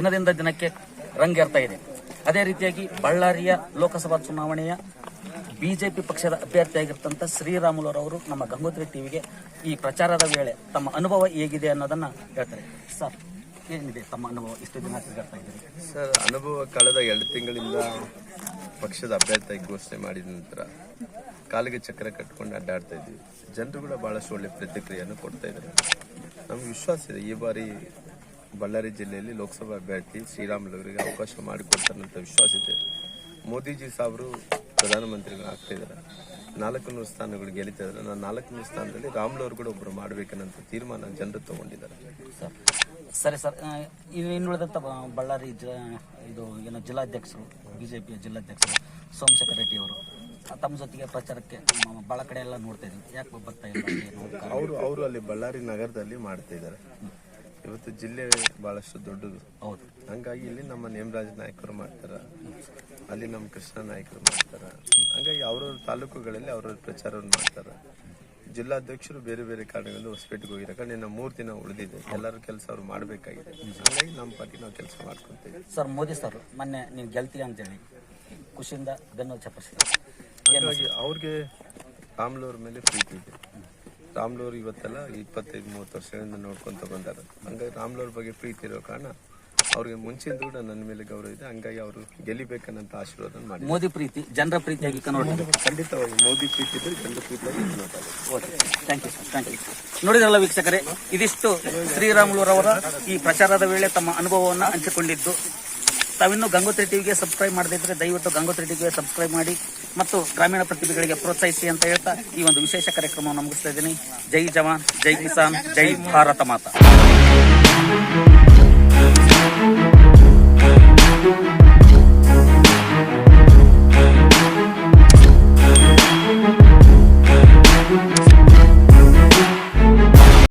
ದಿನದಿಂದ ದಿನಕ್ಕೆ ರಂಗೇರ್ತಾ ಇದೆ. ಅದೇ ರೀತಿಯಾಗಿ ಬಳ್ಳಾರಿಯ ಲೋಕಸಭಾ ಚುನಾವಣೆಯ ಬಿಜೆಪಿ ಪಕ್ಷದ ಅಭ್ಯರ್ಥಿಯಾಗಿರ್ತಂಥ ಶ್ರೀರಾಮುಲುರವರು ನಮ್ಮ ಗಂಗೋತ್ರಿ ಟಿವಿಗೆ ಈ ಪ್ರಚಾರದ ವೇಳೆ ತಮ್ಮ ಅನುಭವ ಹೇಗಿದೆ ಅನ್ನೋದನ್ನ ಹೇಳ್ತಾರೆ. ಸರ್, ಏನಿದೆ ತಮ್ಮ ಅನುಭವ? ಇಷ್ಟು ದಿನ ಸರ್, ಅನುಭವ ಕಳೆದ ಎರಡು ತಿಂಗಳಿಂದ ಪಕ್ಷದ ಅಭ್ಯರ್ಥಿಯಾಗಿ ಘೋಷಣೆ ಮಾಡಿದ ನಂತರ ಕಾಲಿಗೆ ಚಕ್ರ ಕಟ್ಕೊಂಡು ಅಡ್ಡಾಡ್ತಾ ಇದ್ವಿ ಜನರು ಕೂಡ ಬಹಳಷ್ಟು ಒಳ್ಳೆ ಪ್ರತಿಕ್ರಿಯೆಯನ್ನು ಕೊಡ್ತಾ ಇದ್ದಾರೆ. ನಮ್ಗೆ ವಿಶ್ವಾಸ ಇದೆ, ಈ ಬಾರಿ ಬಳ್ಳಾರಿ ಜಿಲ್ಲೆಯಲ್ಲಿ ಲೋಕಸಭಾ ಅಭ್ಯರ್ಥಿ ಶ್ರೀರಾಮುಲು ಅವರಿಗೆ ಅವಕಾಶ ಮಾಡಿಕೊಡ್ತಾರಂತ ವಿಶ್ವಾಸ ಇದೆ. ಮೋದಿಜಿ ಸಾಹೇಬರು ಪ್ರಧಾನಮಂತ್ರಿಗಳು ಆಗ್ತಾ ಇದ್ದಾರೆ. ನಾಲ್ಕು ನೂರು ಸ್ಥಾನಗಳು ಗೆಲ್ತಾ ಇದ್ದಾರೆ. ನಾನು ನಾಲ್ಕು ನೂರು ಸ್ಥಾನದಲ್ಲಿ ರಾಮುಲು ಅವರು ಕೂಡ ಒಬ್ಬರು ಮಾಡಬೇಕನ್ನಂತ ತೀರ್ಮಾನ ಜನರು ತಗೊಂಡಿದ್ದಾರೆ. ಸರ್ ಸರಿ ಸರ್. ಇನ್ನುಳಿದಂಥ ಬಳ್ಳಾರಿ ಜ ಇದು ಏನು ಜಿಲ್ಲಾಧ್ಯಕ್ಷರು ಬಿಜೆಪಿಯ ಜಿಲ್ಲಾಧ್ಯಕ್ಷರು ಸೋಮಶೇಖರ್ ರೆಡ್ಡಿ ಅವರು ತಮ್ಮ ಜೊತೆಗೆ ಪ್ರಚಾರಕ್ಕೆ ಬಹಳ ಕಡೆ ಎಲ್ಲ ನೋಡ್ತಾ ಇದ್ದೀವಿ ಯಾಕೆ ಬರ್ತಾ ಇಲ್ಲ ಅವರು ಅವರು ಅಲ್ಲಿ ಬಳ್ಳಾರಿ ನಗರದಲ್ಲಿ ಮಾಡ್ತಾ ಇದ್ದಾರೆ. ಇವತ್ತು ಜಿಲ್ಲೆ ಬಹಳಷ್ಟು ದೊಡ್ಡದು. ಹೌದು. ಹಂಗಾಗಿ ಇಲ್ಲಿ ನಮ್ಮ ನೇಮರಾಜ ನಾಯಕರು ಮಾಡ್ತಾರ. ಅಲ್ಲಿ ನಮ್ಮ ಕೃಷ್ಣ ನಾಯಕರು ಮಾಡ್ತಾರ. ಹಂಗಾಗಿ ಅವ್ರವ್ರ ತಾಲೂಕುಗಳಲ್ಲಿ ಅವ್ರವ್ರ ಪ್ರಚಾರವನ್ನು ಮಾಡ್ತಾರ. ಜಿಲ್ಲಾಧ್ಯಕ್ಷರು ಬೇರೆ ಬೇರೆ ಕಾರಣಗಳಿಂದ ಹೊಸಪೇಟೆಗೆ ಹೋಗಿರೋ ಕಾರಣ ಇನ್ನು ಮೂರು ದಿನ ಉಳಿದಿದೆ. ಎಲ್ಲರ ಕೆಲಸ ಅವ್ರು ಮಾಡಬೇಕಾಗಿದೆ. ಹಂಗಾಗಿ ನಮ್ಮ ಪಾರ್ಟಿ ನಾವು ಕೆಲಸ ಮಾಡ್ಕೊಂತೀವಿ. ಸರ್ ಮೋದಿ ಸರ್ ಮೊನ್ನೆ ನೀವು ಗೆಲ್ತೀಯ ಅಂತೇಳಿ ಖುಷಿಯಿಂದ ಬೆನ್ನು ಚಪ್ಪರಿಸಿದ್ರು ಹಾಗಾಗಿ ಅವ್ರಿಗೆ ಆಮ್ಲವ್ರ ಮೇಲೆ ಪ್ರೀತಿ ಇದೆ. ರಾಮ್ಲು ಅವ್ರು ಇವತ್ತೆಲ್ಲ ಇಪ್ಪತ್ತೈದು ಮೂವತ್ತು ವರ್ಷದಿಂದ ನೋಡ್ಕೊಂತ ಬಂದಾರ ಹಂಗಾಗಿ ರಾಮ್ಲೂರ್ ಬಗ್ಗೆ ಪ್ರೀತಿ ಇರೋ ಕಾರಣ ಅವ್ರಿಗೆ ಮುಂಚಿಂದ ಕೂಡ ನನ್ನ ಮೇಲೆ ಗೌರವ ಇದೆ. ಹಂಗಾಗಿ ಅವರು ಗೆಲ್ಲಿಬೇಕನ್ನಂತ ಆಶೀರ್ವಾದ ಮಾಡಿ ಮೋದಿ ಪ್ರೀತಿ ಜನರ ಪ್ರೀತಿಯಾಗಿ ಖಂಡಿತವಾಗಿ ಮೋದಿ ಪ್ರೀತಿ ಇದ್ರೆ ಜನರ ಪ್ರೀತಿಯಾಗಿ okay thank you thank you ನೋಡಿದ್ರಲ್ಲ ವೀಕ್ಷಕರೇ ಇದಿಷ್ಟು ಶ್ರೀರಾಮುಲುರವರ ಈ ಪ್ರಚಾರದ ವೇಳೆ ತಮ್ಮ ಅನುಭವವನ್ನು ಹಂಚಿಕೊಂಡಿದ್ದು. ತಾವಿನ್ನು ಗಂಗೋತ್ರಿ ಟಿವಿಗೆ ಸಬ್ಸ್ಕ್ರೈಬ್ ಮಾಡದಿದ್ರೆ ದಯವಿಟ್ಟು ಗಂಗೋತ್ರಿ ಟಿವಿಗೆ ಸಬ್ಸ್ಕ್ರೈಬ್ ಮಾಡಿ ಮತ್ತು ಗ್ರಾಮೀಣ ಪ್ರತಿಭೆಗಳಿಗೆ ಪ್ರೋತ್ಸಾಹಿಸಿ ಅಂತ ಹೇಳ್ತಾ ಈ ಒಂದು ವಿಶೇಷ ಕಾರ್ಯಕ್ರಮವನ್ನು ಮುಗಿಸ್ತಾ ಇದ್ದೀನಿ. ಜೈ ಜವಾನ್, ಜೈ ಕಿಸಾನ್, ಜೈ ಭಾರತ ಮಾತಾ.